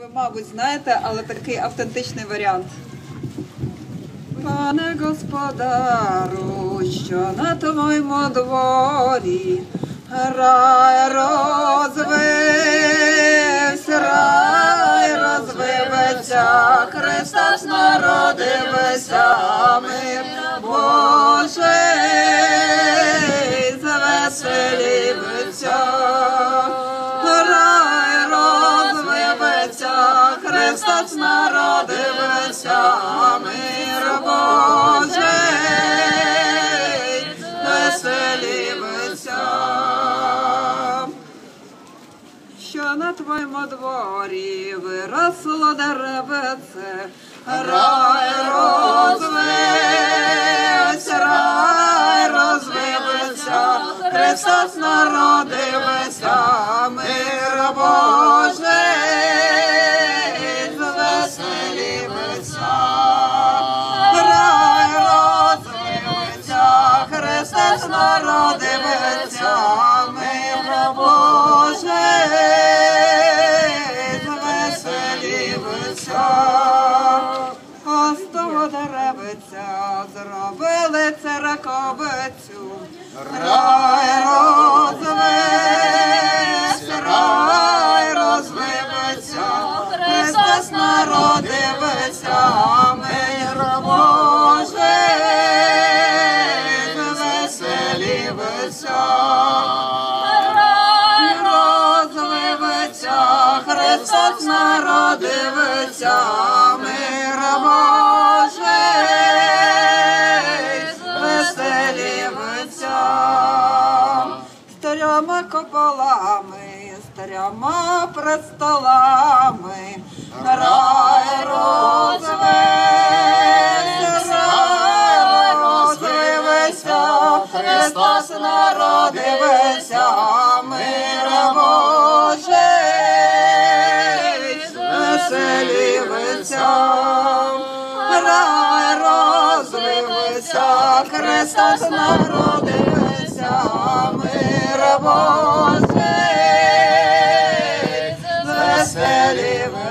ви, мабуть, знаєте, але такий автентичний варіант. Пане господару, що на твоєму дворі рай розвився, рай розвився, Христос народився, мир Божий Христос народився, мир Божий веселівся. Що на твоєму дворі виросло деревце, рай розвився, рай розвився, Христос народився, звеселівся. А з того деревиця зробили церковицю, рай розвився, Куполами, з трьома престолами, рай розвився, рай розвився, Христос народився, мир Божий веселівся, рай розвився, Христос народився. voces, the steady